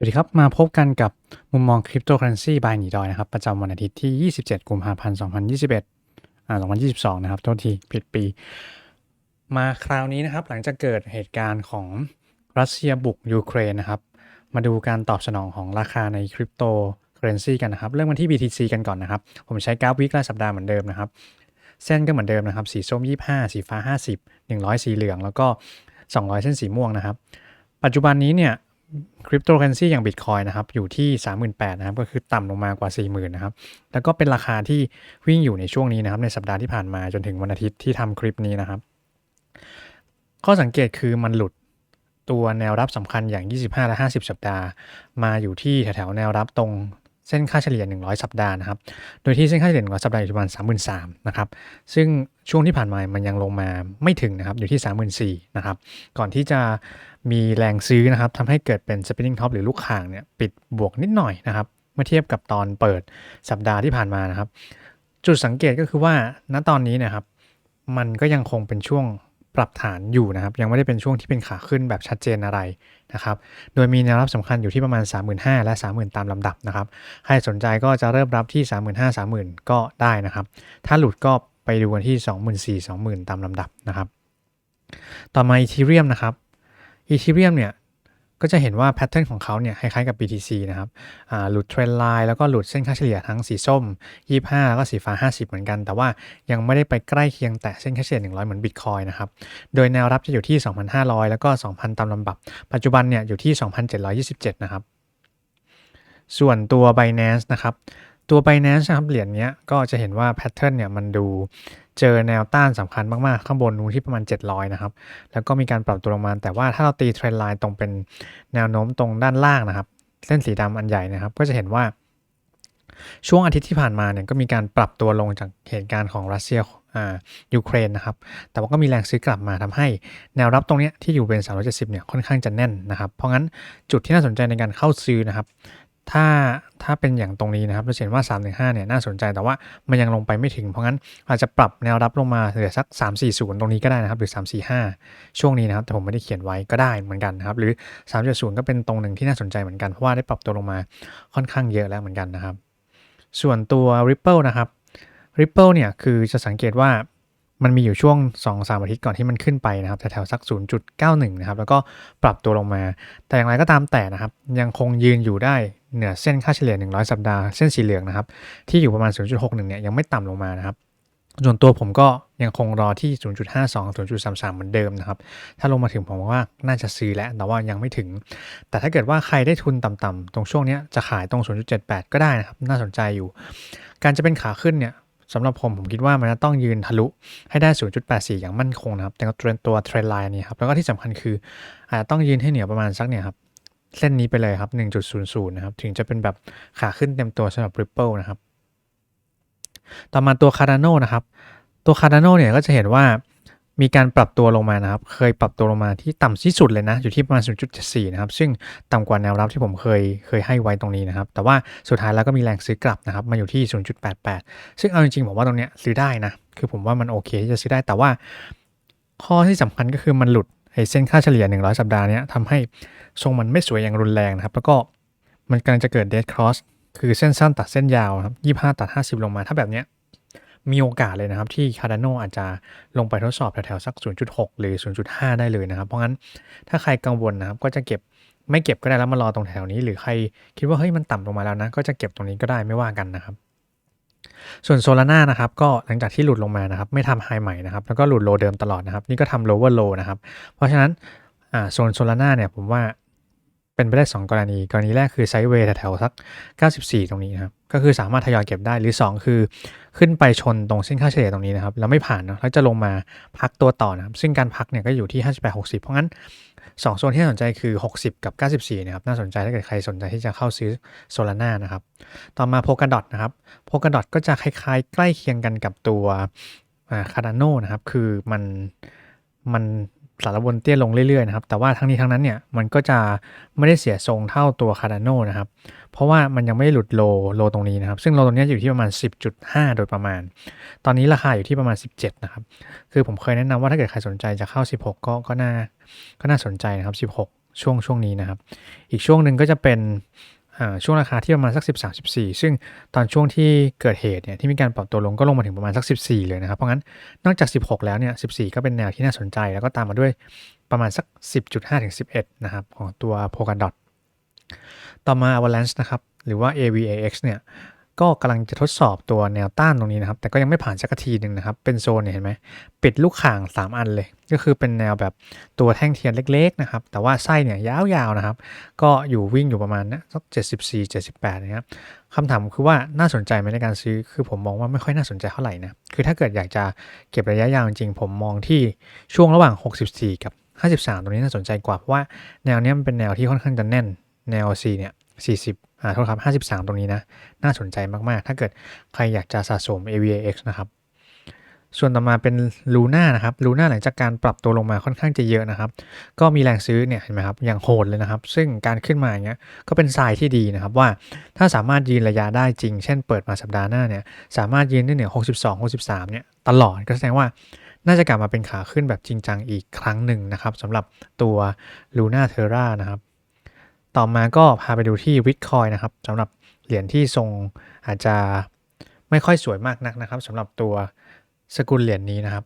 สวัสดีครับ มาพบกันกับมุมมองคริปโตเคอเรนซีบายหนีดอยนะครับ ประจำวันอาทิตย์ที่ 27 กุมภาพันธ์ 2021อ่า2022 นะครับโทษทีผิดปี มาคราวนี้นะครับ หลังจากเกิดเหตุการณ์ของรัสเซียบุกยูเครนนะครับ มาดูการตอบสนองของราคาในคริปโตเคอเรนซีกันนะครับ เริ่มกันที่ BTC กันก่อนนะครับ ผมใช้กราฟวิกราสัปดาห์เหมือนเดิมนะครับ เส้นก็เหมือนเดิมนะครับ สีส้ม 25 สีฟ้า 50 100 สีเหลือง แล้วก็ 200 เส้นสีม่วงนะครับ ปัจจุบันนี้เนี่ย คริปโตเคอเรนซีอย่างบิตคอยนะครับอยู่ที่ 38,000นะครับก็คือต่ำลงมากว่า 40,000นะครับแล้วก็เป็นราคาที่วิ่งอยู่ในช่วงนี้นะครับในสัปดาห์ที่ผ่านมาจนถึงวันอาทิตย์ที่ทำคลิปนี้นะครับ ข้อสังเกตคือมันหลุดตัวแนวรับสำคัญอย่าง 25 และ 50 สัปดาห์ มาอยู่ที่แถวแนวรับตรง เส้นค่าเฉลี่ย 100 สัปดาห์นะครับ โดยที่เส้นค่าเฉลี่ย 100 สัปดาห์อยู่ประมาณ33,000นะครับ ซึ่งช่วงที่ผ่านมามันยังลงมาไม่ถึงนะครับ อยู่ที่ 34,000นะครับ ก่อนที่จะมีแรงซื้อนะครับทำให้เกิดเป็น spinning top หรือลูกข่างเนี่ยปิดบวกนิดหน่อยนะครับ เมื่อเทียบกับตอนเปิดสัปดาห์ที่ผ่านมานะครับ จุดสังเกตก็คือว่าณตอนนี้นะครับ มันก็ยังคงเป็นช่วง ปรับฐานอยู่นะครับ ยังไม่ได้เป็นช่วงที่เป็นขาขึ้นแบบชัดเจนอะไรนะครับ โดยมีแนวรับสำคัญอยู่ที่ประมาณ 35,000 และ 30,000 ตามลำดับนะครับ ใครสนใจก็จะเริ่มรับที่ 35,000 30,000 ก็ได้นะครับ ถ้าหลุดก็ไปดูกันที่ 24,000 20,000 ตามลำดับนะครับ ต่อมาอีทีเรียมนะครับอีทีเรียมเนี่ย ก็จะเห็นว่าแพทเทิร์นของเขาเนี่ยคล้ายๆกับ BTC นะครับหลุดเทรนไลน์แล้วก็หลุดเส้นค่าเฉลี่ยทั้งสีส้ม 25 แล้วก็สีฟ้า 50 เหมือนกัน แต่ว่ายังไม่ได้ไปใกล้เคียงแต่เส้นค่าเฉลี่ย 100 เหมือน Bitcoin นะครับ โดยแนวรับจะอยู่ที่ 2,500 แล้วก็ 2,000 ตามลำดับ ปัจจุบันเนี่ยอยู่ที่ 2,727 นะครับ ส่วนตัว Binance นะครับ ตัว Binance นะครับเหรียญนี้ก็จะเห็นว่าแพทเทิร์นเนี่ยมันดูเจอแนวต้านสำคัญมากๆ ข้างบนนู้นที่ประมาณ 700 นะครับ แล้วก็มีการปรับตัวลงมา แต่ว่าถ้าเราตีเทรนไลน์ตรงเป็นแนวโน้มตรงด้านล่างนะครับ เส้นสีดำอันใหญ่นะครับ ก็จะเห็นว่าช่วงอาทิตย์ที่ผ่านมาเนี่ยก็มีการปรับตัวลงจากเหตุการณ์ของรัสเซียอ่ายูเครนนะครับ แต่ว่าก็มีแรงซื้อกลับมาทำให้แนวรับตรงนี้ที่อยู่เป็น 370 เนี่ยค่อนข้างจะแน่นนะครับ เพราะงั้นจุดที่น่าสนใจในการเข้าซื้อนะครับ ถ้าถ้าเป็นอย่างตรงนี้นะครับเราเห็นว่า3-5เนี่ยน่าสนใจแต่ว่ามันยังลงไปไม่ถึง เพราะงั้นอาจจะปรับแนวรับลงมาเหลือสัก 3-4-0 ตรงนี้ก็ได้นะครับ หรือ 3-4-5 ช่วงนี้นะครับ แต่ผมไม่ได้เขียนไว้ก็ได้เหมือนกันนะครับ หรือ 3-0 ก็เป็นตรงหนึ่งที่น่าสนใจเหมือนกันเพราะว่าได้ปรับตัวลงมาค่อนข้างเยอะแล้วเหมือนกันนะครับ ส่วนตัว Ripple นะครับ Ripple เนี่ยคือจะสังเกตว่ามันมีอยู่ช่วง 2-3อาทิตย์ก่อนที่มันขึ้นไปนะครับแถวๆสัก 0.91 นะครับ แล้วก็ปรับตัวลงมา แต่อย่างไรก็ตามแต่นะครับ ยังคงยืนอยู่ได้ เหนือเส้นค่าเฉลี่ย 100 สัปดาห์เส้นสีเหลืองนะครับ ที่อยู่ประมาณ 0.61 เนี่ยยังไม่ต่ำลงมานะครับส่วนตัวผมก็ยังคงรอที่ 0.52 0.33 เหมือนเดิมนะครับ ถ้าลงมาถึงผมว่าน่าจะซื้อแล้ว แต่ว่ายังไม่ถึง แต่ถ้าเกิดว่าใครได้ทุนต่ำๆ ตรงช่วงนี้จะขายตรง 0.78 ก็ได้นะครับ น่าสนใจอยู่ การจะเป็นขาขึ้นเนี่ยสำหรับผมผมคิดว่ามันจะต้องยืนทะลุให้ได้ 0.84 อย่างมั่นคงนะครับ แต่ตัวตัวเทรนไลน์นี่ครับ แล้วก็ที่สำคัญคืออาจจะต้องยืนให้เหนือประมาณสักเนี่ยครับ เส้นนี้ไปเลยครับ 1.00 นะครับ ถึงจะเป็นแบบขาขึ้นเต็มตัวสำหรับ Ripple นะครับ ต่อมาตัว Cardano นะครับ ตัว Cardano เนี่ยก็จะเห็นว่ามีการปรับตัวลงมานะครับ เคยปรับตัวลงมาที่ต่ำที่สุดเลยนะ อยู่ที่ประมาณ 0.74 นะครับ ซึ่งต่ำกว่าแนวรับที่ผมเคยเคยให้ไว้ตรงนี้นะครับ แต่ว่าสุดท้ายแล้วก็มีแรงซื้อกลับนะครับ มาอยู่ที่ 0.88 ซึ่งเอาจริงๆ ผมว่าตรงเนี้ยซื้อได้นะ คือผมว่ามันโอเคที่จะซื้อได้ แต่ว่าข้อที่สำคัญก็คือมันหลุด เส้นค่าเฉลี่ย 100 สัปดาห์เนี้ยทำให้ทรงมันไม่สวยอย่างรุนแรงนะครับ แล้วก็มันกำลังจะเกิด dead cross คือเส้นสั้นตัดเส้นยาวครับ25 ตัด 50 ลงมา ถ้าแบบเนี้ยมีโอกาสเลยนะครับที่ Cardano อาจจะลงไปทดสอบแถวๆสัก 0.6 หรือ 0.5 ได้เลยนะครับ เพราะงั้นถ้าใครกังวลนะครับก็จะเก็บไม่เก็บก็ได้แล้วมารอตรงแถวนี้ หรือใครคิดว่าเฮ้ยมันต่ำลงมาแล้วนะ ก็จะเก็บตรงนี้ก็ได้ไม่ว่ากันนะครับ ส่วนโซลาร่านะครับก็หลังจากที่หลุดลงมานะครับไม่ทำไฮใหม่นะครับแล้วก็หลุดโลเดิมตลอดนะครับนี่ก็ทำ lower low นะครับเพราะฉะนั้นอ่าโซนโซลาร่าเนี่ยผมว่าเป็นไปได้ 2 กรณี กรณีแรกคือไซด์เวย์แถวๆสัก 94 ตรงนี้นะครับก็คือสามารถทยอยเก็บได้หรือ 2 คือขึ้นไปชนตรงเส้นค่าเฉลี่ยตรงนี้นะครับแล้วไม่ผ่านนะแล้วจะลงมาพักตัวต่อนะครับซึ่งการพักเนี่ยก็อยู่ที่ 58 60 เพราะงั้น 2 โซนที่น่าสนใจคือ 60 กับ 94 นะครับ น่าสนใจถ้าเกิดใครสนใจที่จะเข้าซื้อโซลาร่านะครับ ต่อมาโพกาดอทนะครับโพกาดอทก็จะคล้ายๆ ใกล้เคียงกันกับตัวคาร์ดานโนนะครับ คือมันมัน สารวนเตี้ยลงเรื่อยๆนะครับ แต่ว่าทั้งนี้ทั้งนั้นเนี่ยมันก็จะไม่ได้เสียทรงเท่าตัวคาร์ดานโนนะครับ เพราะว่ามันยังไม่หลุดโลโลตรงนี้นะครับ ซึ่งโลตรงนี้อยู่ที่ประมาณ 10.5 โดยประมาณ ตอนนี้ราคาอยู่ที่ประมาณ 17 นะครับ คือผมเคยแนะนำว่าถ้าเกิดใครสนใจจะเข้า 16 ก็ก็น่าก็น่าสนใจนะครับ 16 ช่วงช่วงนี้นะครับ อีกช่วงหนึ่งก็จะเป็น ช่วงราคาที่ประมาณสัก 13 14 ซึ่งตอนช่วงที่เกิดเหตุเนี่ยที่มีการปรับตัวลงก็ลงมาถึงประมาณสัก 14 เลยนะครับ เพราะงั้นนอกจาก 16 แล้วเนี่ย 14 ก็เป็นแนวที่น่าสนใจ แล้วก็ตามมาด้วยประมาณสัก 10.5ถึง11 นะครับ ของตัว Polkadot ต่อมา Avalanche นะครับ หรือว่า AVAX เนี่ย ก็กำลังจะทดสอบตัวแนวต้านตรงนี้นะครับ แต่ก็ยังไม่ผ่านสักทีหนึ่งนะครับ เป็นโซนเนี่ยเห็นไหมปิดลูกข่าง 3 อันเลย ก็คือเป็นแนวแบบตัวแท่งเทียนเล็กๆนะครับ แต่ว่าไส้เนี่ยยาวๆนะครับ ก็อยู่วิ่งอยู่ประมาณนะสัก74 78นะครับคำถามคือว่าน่าสนใจไหมในการซื้อ คือผมมองว่าไม่ค่อยน่าสนใจเท่าไหร่นะ คือถ้าเกิดอยากจะเก็บระยะยาวจริงๆผมมองที่ช่วงระหว่าง 64 กับ 53 ตรงนี้น่าสนใจกว่า เพราะว่าแนวเนี้ยมันเป็นแนวที่ค่อนข้างจะแน่น แนว C เนี่ย40 อ่าโทษครับ 53 ตรงนี้นะ น่าสนใจมากๆ ถ้าเกิดใครอยากจะสะสม AVAX นะครับ ส่วนต่อมาเป็น Luna นะครับ Luna หลังจากการปรับตัวลงมาค่อนข้างจะเยอะนะครับ ก็มีแรงซื้อเนี่ยเห็นไหมครับ อย่างโหดเลยนะครับ ซึ่งการขึ้นมาอย่างเงี้ย ก็เป็นทรายที่ดีนะครับว่าถ้าสามารถยืนระยะได้จริง เช่นเปิดมาสัปดาห์หน้าเนี่ย สามารถยืนได้เหนือ62 63 เนี่ย ตลอด ก็แสดงว่าน่าจะกลับมาเป็นขาขึ้นแบบจริงจังอีกครั้งหนึ่งนะครับสำหรับตัว Luna Terra นะครับ ต่อมาก็พาไปดูที่ Bitcoin นะครับสำหรับเหรียญที่ทรงอาจจะไม่ค่อยสวยมากนักนะครับสำหรับตัวสกุลเหรียญนี้นะครับ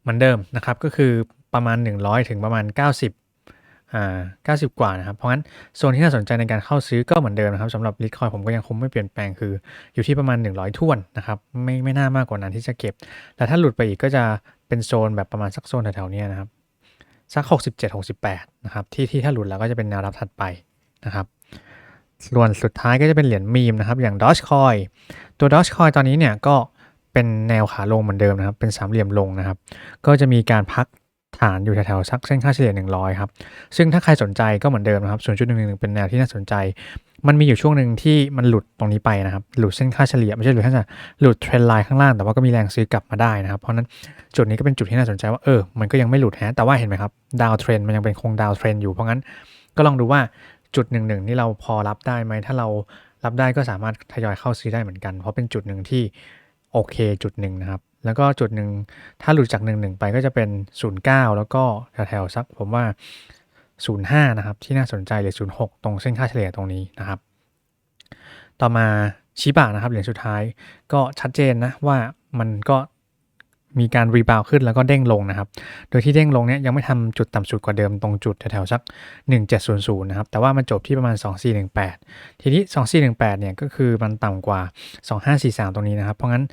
เหมือนเดิมนะครับก็คือประมาณ 100 ถึงประมาณ 90อ่า90 กว่านะครับ เพราะงั้นโซนที่น่าสนใจในการเข้าซื้อก็เหมือนเดิมนะครับสำหรับ Bitcoin ผมก็ยังคงไม่เปลี่ยนแปลงคืออยู่ที่ประมาณ 100ท่วนนะครับไม่ไม่น่ามากกว่านั้นที่จะเก็บ แต่ถ้าหลุดไปอีกก็จะเป็นโซนแบบประมาณสักโซนแถวๆนี้นะครับ สัก 67 68 นะครับ ที่ที่ถ้าหลุดแล้วก็จะเป็นแนวรับถัดไปนะครับส่วนสุดท้ายก็จะเป็นเหรียญมีมนะครับ อย่าง Dogecoin ตัว Dogecoin ตอนนี้เนี่ยก็เป็นแนวขาลงเหมือนเดิมนะครับ เป็นสามเหลี่ยมลงนะครับ ก็จะมีการพักฐานอยู่แถวๆสักเส้นค่าเฉลี่ย 100 ครับ ซึ่งถ้าใครสนใจก็เหมือนเดิมนะครับ 0.11 เป็นแนวที่น่าสนใจ มันมีอยู่ช่วงหนึ่งที่มันหลุดตรงนี้ไปนะครับ หลุดเส้นค่าเฉลี่ยไม่ใช่หลุดแค่หลุดเทรนไลน์ข้างล่างแต่ว่าก็มีแรงซื้อกลับมาได้นะครับ เพราะนั้นจุดนี้ก็เป็นจุดที่น่าสนใจว่าเออมันก็ยังไม่หลุดฮะแต่ว่าเห็นไหมครับดาวเทรนมันยังเป็นคงดาวเทรนอยู่เพราะงั้นก็ลองดูว่าจุดหนึ่งหนึ่งนี่เราพอรับได้ไหมถ้าเรารับได้ก็สามารถทยอยเข้าซื้อได้เหมือนกัน เพราะเป็นจุดหนึ่งที่โอเคจุดหนึ่งนะครับ แล้วก็จุดหนึ่งถ้าหลุดจากหนึ่งหนึ่งไปก็จะเป็น 09 แล้วก็แถวๆสักผมว่า 05 นะครับ ที่น่าสนใจหรือ 06 ตรงเส้นค่าเฉลี่ยตรงนี้นะครับ ต่อมาชิบะนะครับเหรียญสุดท้ายก็ชัดเจนนะว่ามันก็มีการรีบาวขึ้นแล้วก็เด้งลงนะครับ โดยที่เด้งลงเนี้ยยังไม่ทำจุดต่ำสุดกว่าเดิมตรงจุดแถวๆสัก 1700 นะครับ แต่ว่ามันจบที่ประมาณ 2418 ทีนี้ 2418 เนี่ยก็คือมันต่ำกว่า 2543 ตรงนี้นะครับ เพราะงั้น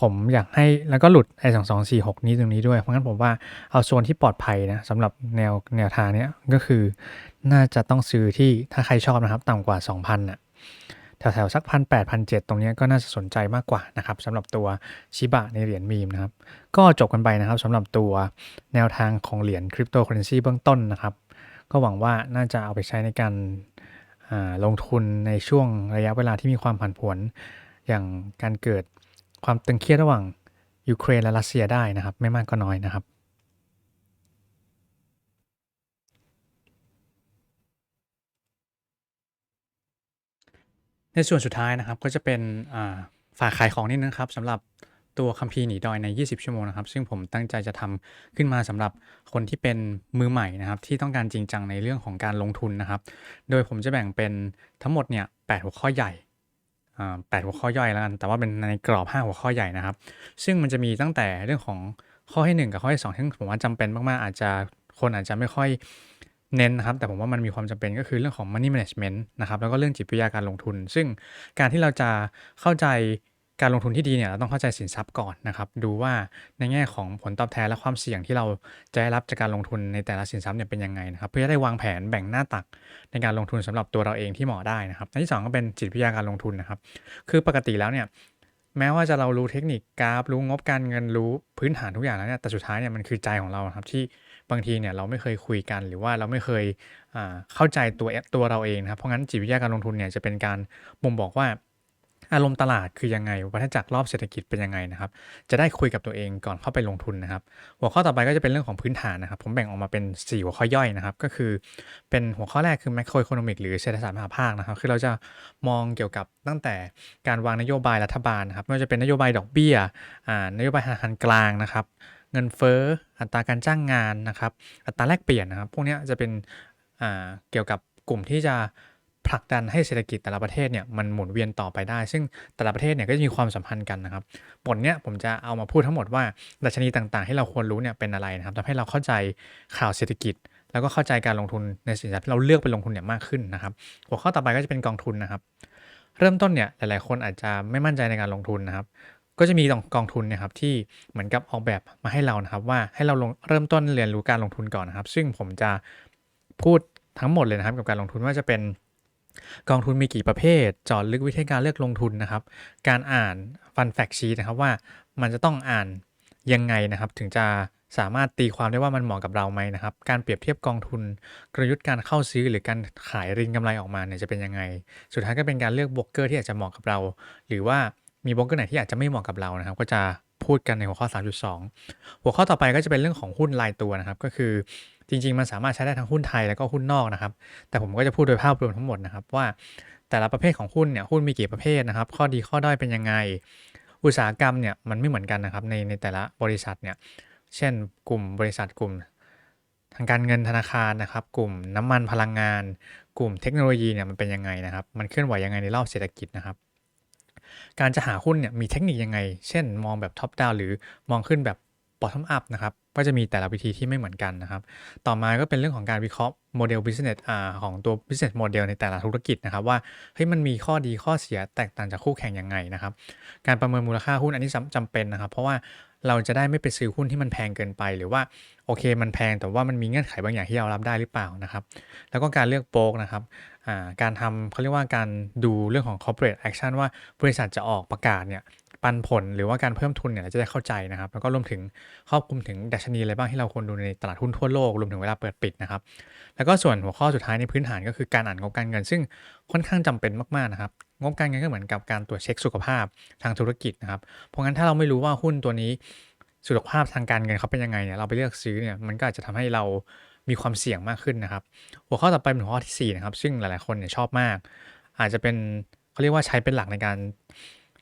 ผมอยากให้แล้วก็หลุดไอ้2246นี้ตรงนี้ด้วย เพราะงั้นผมว่าเอาโซนที่ปลอดภัยนะสำหรับแนวแนวทางเนี้ยก็คือน่าจะต้องซื้อที่ถ้าใครชอบนะครับต่ำกว่า 2,000น่ะแถวๆสักพันแปดพันเจ็ดตรงนี้ก็น่าจะสนใจมากกว่านะครับสำหรับตัวชิบะในเหรียญมีมนะครับ ก็จบกันไปนะครับสำหรับตัวแนวทางของเหรียญคริปโตเคอเรนซีเบื้องต้นนะครับ ก็หวังว่าน่าจะเอาไปใช้ในการลงทุนในช่วงระยะเวลาที่มีความผันผวนอย่างการเกิด ความตึงเครียดระหว่างยูเครนและรัสเซียได้นะครับ ไม่มากก็น้อยนะครับ ในส่วนสุดท้ายนะครับก็จะเป็นฝากขายของนิดนึงครับสำหรับตัวคัมภีร์หนีดอยใน 20 ชั่วโมงนะครับ ซึ่งผมตั้งใจจะทำขึ้นมาสำหรับคนที่เป็นมือใหม่นะครับ ที่ต้องการจริงจังในเรื่องของการลงทุนนะครับ โดยผมจะแบ่งเป็นทั้งหมดเนี่ยแหัวข้อใหญ่ แปดหัวข้อย่อยแล้วกัน แต่ว่าเป็นในกรอบ 5 หัวข้อใหญ่นะครับ ซึ่งมันจะมีตั้งแต่เรื่องของข้อที่ 1 กับข้อที่2ที่ผมว่าจำเป็นมากๆ อาจจะคนอาจจะไม่ค่อยเน้นนะครับ แต่ผมว่ามันมีความจำเป็นก็คือเรื่องของ money management นะครับ แล้วก็เรื่องจิตวิทยาการลงทุน ซึ่งการที่เราจะเข้าใจ การลงทุนที่ดีเนี่ยเราต้องเข้าใจสินทรัพย์ก่อนนะครับ ดูว่าในแง่ของผลตอบแทนและความเสี่ยงที่เราจะได้รับจากการลงทุนในแต่ละสินทรัพย์เนี่ยเป็นยังไงนะครับ เพื่อจะได้วางแผนแบ่งหน้าตักในการลงทุนสำหรับตัวเราเองที่เหมาะได้นะครับอันที่ 2 ก็เป็นจิตวิทยาการลงทุนนะครับ คือปกติแล้วเนี่ยแม้ว่าจะเรารู้เทคนิคกราฟรู้งบการเงินรู้พื้นฐานทุกอย่างแล้วเนี่ยแต่สุดท้ายเนี่ยมันคือใจของเราครับที่บางทีเนี่ยเราไม่เคยคุยกันหรือว่าเราไม่เคยเข้าใจตัวตัวเราเองนะครับเพราะงั้นจิตวิทยาการลงทุนเนี่ยจะเป็นการบ่งบอกว่า อารมณ์ตลาดคือยังไง วัฏจักรรอบเศรษฐกิจเป็นยังไงนะครับ จะได้คุยกับตัวเองก่อนเข้าไปลงทุนนะครับ หัวข้อต่อไปก็จะเป็นเรื่องของพื้นฐานนะครับ ผมแบ่งออกมาเป็น 4 หัวข้อย่อยนะครับ ก็คือเป็นหัวข้อแรกคือ macro economic หรือเศรษฐศาสตร์มหาภาคนะครับ คือเราจะมองเกี่ยวกับตั้งแต่การวางนโยบายรัฐบาลนะครับ ไม่ว่าจะเป็นนโยบายดอกเบี้ยนโยบายธนาคารกลางนะครับ เงินเฟ้อ อัตราการจ้างงานนะครับ อัตราแลกเปลี่ยนนะครับ พวกนี้จะเป็นอ่าเกี่ยวกับกลุ่มที่จะ ผลักดันให้เศรษฐกิจแต่ละประเทศเนี่ยมันหมุนเวียนต่อไปได้ ซึ่งแต่ละประเทศเนี่ยก็จะมีความสัมพันธ์กันนะครับบทเนี้ยผมจะเอามาพูดทั้งหมดว่าดัชนีต่างๆ ที่เราควรรู้เนี่ยเป็นอะไรนะครับทำให้เราเข้าใจข่าวเศรษฐกิจ แล้วก็เข้าใจการลงทุนในสินทรัพย์ที่เราเลือกไปลงทุนเนี่ยมากขึ้นนะครับ หัวข้อต่อไปก็จะเป็นกองทุนนะครับเริ่มต้นเนี่ยหลายๆ คนอาจจะไม่มั่นใจในการลงทุนนะครับ ก็จะมีกองทุนนะครับที่เหมือนกับออกแบบมาให้เรานะครับ ว่าให้เราลงเริ่มต้นเรียนรู้การลงทุนก่อนนะครับ ซึ่งผมจะพูดทั้งหมดเลยนะครับกับการลงทุนว่าจะเป็น กองทุนมีกี่ประเภทจอดลึกวิธีการเลือกลงทุนนะครับ การอ่านฟันแฟกชีนะครับว่ามันจะต้องอ่านยังไงนะครับ ถึงจะสามารถตีความได้ว่ามันเหมาะกับเราไหมนะครับ การเปรียบเทียบกองทุน กลยุทธ์การเข้าซื้อหรือการขายรินกำไรออกมาเนี่ยจะเป็นยังไง สุดท้ายก็เป็นการเลือกโบรกเกอร์ที่อาจจะเหมาะกับเรา หรือว่ามีโบรกเกอร์ไหนที่อาจจะไม่เหมาะกับเรานะครับ ก็จะ พูดกันในหัวข้อ 3.2 หัวข้อต่อไปก็จะเป็นเรื่องของหุ้นรายตัวนะครับ ก็คือจริง ๆ มันสามารถใช้ได้ทั้งหุ้นไทยแล้วก็หุ้นนอกนะครับ แต่ผมก็จะพูดโดยภาพรวมทั้งหมดนะครับ ว่าแต่ละประเภทของหุ้นเนี่ยหุ้นมีกี่ประเภทนะครับ ข้อดีข้อด้อยเป็นยังไง อุตสาหกรรมเนี่ยมันไม่เหมือนกันนะครับในในแต่ละบริษัทเนี่ยเช่น กลุ่มบริษัทกลุ่ม ทางการเงินธนาคารนะครับ กลุ่มน้ำมันพลังงาน กลุ่มเทคโนโลยีเนี่ยมันเป็นยังไงนะครับ มันเคลื่อนไหวยังไงในรอบเศรษฐกิจนะครับ การจะหาหุ้นเนี่ยมีเทคนิคยังไง เช่นมองแบบท็อปดาวหรือมองขึ้นแบบบอททอมอัพนะครับ ก็จะมีแต่ละวิธีที่ไม่เหมือนกันนะครับ ต่อมาก็เป็นเรื่องของการวิเคราะห์โมเดล business อ่าของตัว business model ในแต่ละธุรกิจนะครับ ว่าเฮ้ยมันมีข้อดีข้อเสียแตกต่างจากคู่แข่งยังไงนะครับ การประเมินมูลค่าหุ้นอันนี้จำเป็นนะครับ เพราะว่า เราจะได้ไม่ไปซื้อหุ้นที่มันแพงเกินไป หรือว่าโอเคมันแพงแต่ว่ามันมีเงื่อนไขบางอย่างที่เรารับได้หรือเปล่านะครับ แล้วก็การเลือกโบรกนะครับการทำเขาเรียกว่าการดูเรื่องของ corporate action ว่าบริษัทจะออกประกาศเนี่ยปันผลหรือว่าการเพิ่มทุนเนี่ยเราจะได้เข้าใจนะครับ แล้วก็รวมถึงครอบคลุมถึงดัชนีอะไรบ้างที่เราควรดูในตลาดหุ้นทั่วโลกรวมถึงเวลาเปิดปิดนะครับ แล้วก็ส่วนหัวข้อสุดท้ายในพื้นฐานก็คือการอ่านงบการเงิน ซึ่งค่อนข้างจำเป็นมากๆนะครับ งบการเงินก็เหมือนกับการตรวจเช็คสุขภาพทางธุรกิจนะครับ เพราะงั้นถ้าเราไม่รู้ว่าหุ้นตัวนี้สุขภาพทางการเงินเขาเป็นยังไงเนี่ยเราไปเลือกซื้อเนี่ยมันก็อาจจะทำให้เรามีความเสี่ยงมากขึ้นนะครับ หัวข้อต่อไปเป็นหัวข้อที่4นะครับซึ่งหลายๆคนเนี่ยชอบมาก อาจจะเป็นเขาเรียกว่าใช้เป็นหลักในการ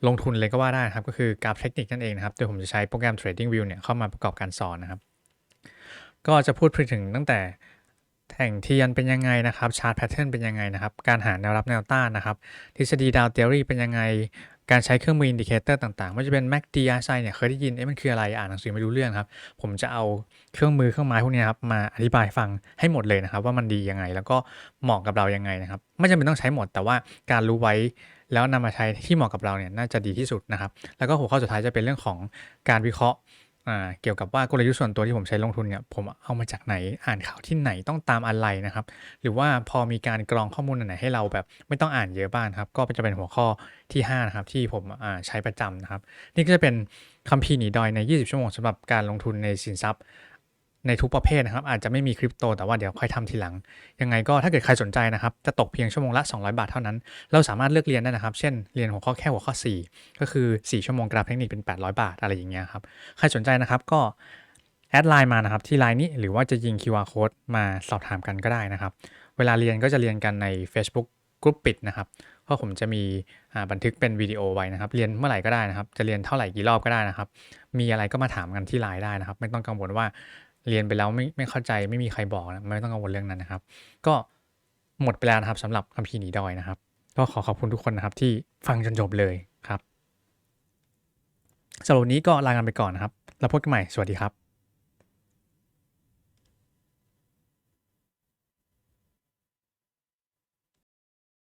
ลงทุนเลยก็ว่าได้ครับ ก็คือกราฟเทคนิคนั่นเองนะครับโดยผมจะใช้โปรแกรม Trading View เนี่ยเข้ามาประกอบการสอนนะครับ ก็จะพูดถึงตั้งแต่ แท่งเทียนเป็นยังไงนะครับชาร์ตแพทเทิร์นเป็นยังไงนะครับ การหาแนวรับแนวต้านนะครับ ทฤษฎีดาวเทอรี่เป็นยังไง การใช้เครื่องมืออินดิเคเตอร์ต่างๆ ไม่ว่าจะเป็น MACD RSI เนี่ยเคยได้ยินเอ๊ะมันคืออะไรอ่านหนังสือไม่รู้เรื่องครับ ผมจะเอาเครื่องมือเครื่องไม้พวกนี้ครับมาอธิบายฟังให้หมดเลยนะครับ ว่ามันดียังไง แล้วก็เหมาะกับเรายังไงนะครับ ไม่จำเป็นต้องใช้หมดแต่ว่าการรู้ไว้แล้วนำมาใช้ที่เหมาะกับเราเนี่ยน่าจะดีที่สุดนะครับ แล้วก็หัวข้อสุดท้ายจะเป็นเรื่องของการวิเคราะห์ เกี่ยวกับว่ากลยุทธ์ส่วนตัวที่ผมใช้ลงทุนเนี่ยผมเอามาจากไหนอ่านข่าวที่ไหนต้องตามอะไรนะครับ หรือว่าพอมีการกรองข้อมูลไหนให้เราแบบไม่ต้องอ่านเยอะบ้างครับ ก็จะเป็นหัวข้อที่5นะครับที่ผมใช้ประจำนะครับ นี่ก็จะเป็นคัมภีร์หนีดอยใน 20 ชั่วโมงสำหรับการลงทุนในสินทรัพย์ ในทุกประเภทนะครับ อาจจะไม่มีคริปโตแต่ว่าเดี๋ยวค่อยทำทีหลัง ยังไงก็ถ้าเกิดใครสนใจนะครับ จะตกเพียงชั่วโมงละ 200 บาทเท่านั้น เราสามารถเลือกเรียนได้นะครับ เช่นเรียนหัวข้อแค่หัวข้อ 4 ก็คือ 4 ชั่วโมงกราฟเทคนิคเป็น 800 บาทอะไรอย่างเงี้ยครับใครสนใจนะครับก็แอดไลน์มานะครับที่ไลน์นี้หรือว่าจะยิง QR code มาสอบถามกันก็ได้นะครับ เวลาเรียนก็จะเรียนกันใน Facebook กลุ่มปิดนะครับเพราะผมจะมีบันทึกเป็นวิดีโอไว้นะครับ เรียนเมื่อไหร่ก็ได้นะครับ จะเรียนเท่าไหร่กี่รอบก็ได้นะครับ มีอะไรก็มาถามกันที่ไลน์ได้นะครับ ไม่ต้องกังวลว่า เรียนไปแล้วไม่ไม่เข้าใจไม่มีใครบอกนะไม่ต้องกังวลเรื่องนั้นนะครับ ก็หมดไปแล้วนะครับสำหรับคัมภีร์หนีดอยนะครับ ก็ขอขอบคุณทุกคนนะครับ ที่ฟังจนจบเลยครับสำหรับวันนี้ก็ลากันไปก่อนนะครับ แล้วพบกันใหม่สวัสดีครับ